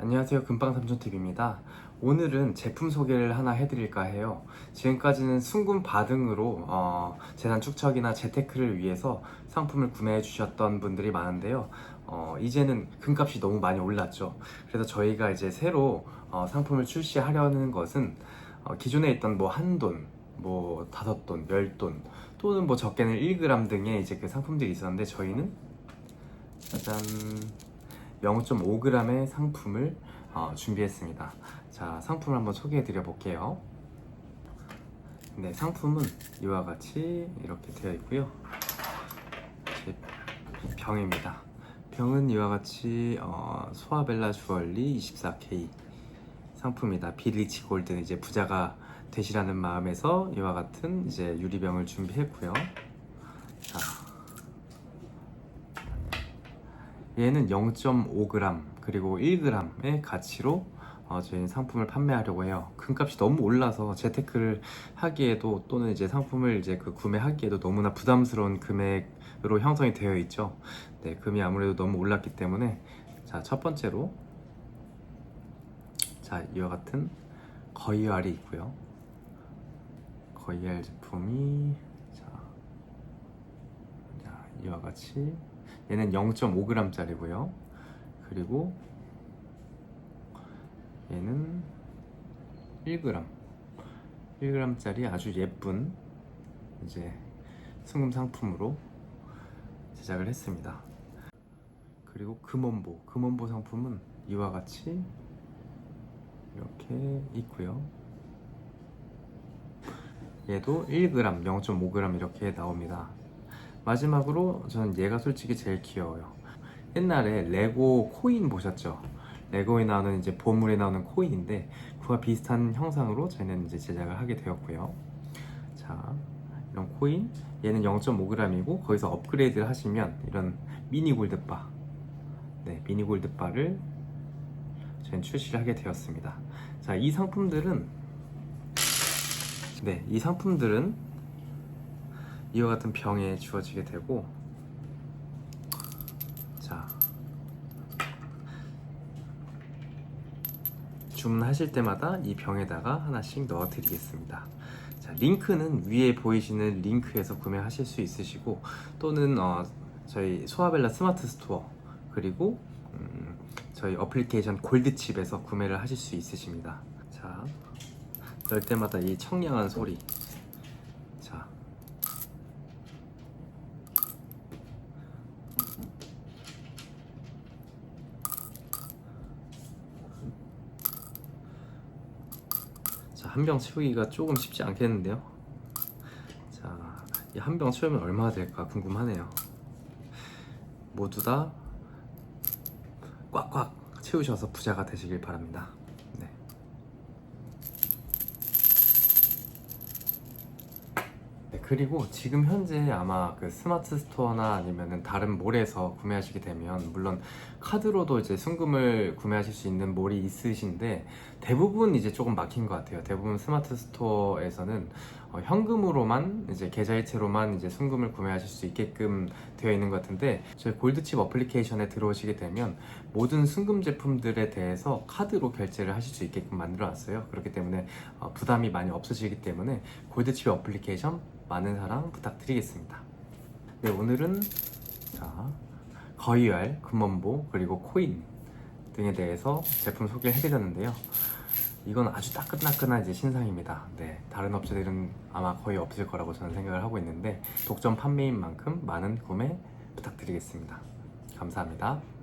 안녕하세요. 금방삼촌TV입니다. 오늘은 제품 소개를 하나 해드릴까 해요. 지금까지는 순금 바등으로 어, 재산 축척이나 재테크를 위해서 상품을 구매해 주셨던 분들이 많은데요. 어, 이제는 금값이 너무 많이 올랐죠. 그래서 저희가 이제 새로 어, 상품을 출시하려는 것은 어, 기존에 있던 뭐 한돈 뭐 다섯 돈, 열 돈 또는 뭐 적게는 1g 등의 이제 그 상품들이 있었는데 저희는 짜잔 0.5g의 상품을 어, 준비했습니다. 자, 상품을 한번 소개해 드려 볼게요. 네, 상품은 이와 같이 이렇게 되어 있고요. 제 병입니다. 병은 이와 같이 어, 소아벨라 주얼리 24K 상품이다. 비리치 골드 이제 부자가 되시라는 마음에서 이와 같은 이제 유리병을 준비했고요. 자, 얘는 0.5g 그리고 1g의 가치로 어, 저희는 상품을 판매하려고 해요. 금값이 너무 올라서 재테크를 하기에도 또는 이제 상품을 이제 그 구매하기에도 너무나 부담스러운 금액으로 형성이 되어 있죠. 네, 금이 아무래도 너무 올랐기 때문에 자, 첫 번째로 자, 이와 같은 거위알이 있고요. 거위알 제품이 자, 자, 이와 같이 얘는 0.5g짜리고요. 그리고 얘는 1g. 1g짜리 아주 예쁜 이제 순금 상품으로 제작을 했습니다. 그리고 금원보, 금원보 상품은 이와 같이 이렇게 있고요. 얘도 1g, 0.5g 이렇게 나옵니다. 마지막으로 저는 얘가 솔직히 제일 귀여워요. 옛날에 레고 코인 보셨죠? 레고에 나오는 이제 보물에 나오는 코인인데 그와 비슷한 형상으로 저희는 이제 제작을 하게 되었고요. 자, 이런 코인 얘는 0.5g이고 거기서 업그레이드를 하시면 이런 미니 골드바, 네, 미니 골드바를 저희는 출시를 하게 되었습니다. 자, 이 상품들은 네, 이 상품들은 이와 같은 병에 주어지게 되고 자 주문하실 때마다 이 병에다가 하나씩 넣어 드리겠습니다. 자 링크는 위에 보이시는 링크에서 구매하실 수 있으시고 또는 어, 저희 소아벨라 스마트 스토어 그리고 음, 저희 어플리케이션 골드칩에서 구매를 하실 수 있으십니다. 자 열 때마다 이 청량한 소리 자 자, 한병 채우기가 조금 쉽지 않겠는데요? 자, 이 한병 채우면 얼마나 될까 궁금하네요. 모두 다 꽉꽉 채우셔서 부자가 되시길 바랍니다. 네. 네, 그리고 지금 현재 아마 그 스마트 스토어나 아니면은 다른 몰에서 구매하시게 되면 물론 카드로도 이제 순금을 구매하실 수 있는 몰이 있으신데 대부분 이제 조금 막힌 것 같아요. 대부분 스마트 스토어에서는 어, 현금으로만 이제 계좌이체로만 이제 순금을 구매하실 수 있게끔 되어 있는 것 같은데 저희 골드칩 어플리케이션에 들어오시게 되면 모든 순금 제품들에 대해서 카드로 결제를 하실 수 있게끔 만들어 놨어요. 그렇기 때문에 어, 부담이 많이 없으시기 때문에 골드칩 어플리케이션 많은 사랑 부탁드리겠습니다. 네, 오늘은 자, 거위알, 금원보, 그리고 코인 등에 대해서 제품 소개를 해드렸는데요. 이건 아주 따끈따끈한 이제 신상입니다. 네, 다른 업체들은 아마 거의 없을 거라고 저는 생각을 하고 있는데 독점 판매인 만큼 많은 구매 부탁드리겠습니다. 감사합니다.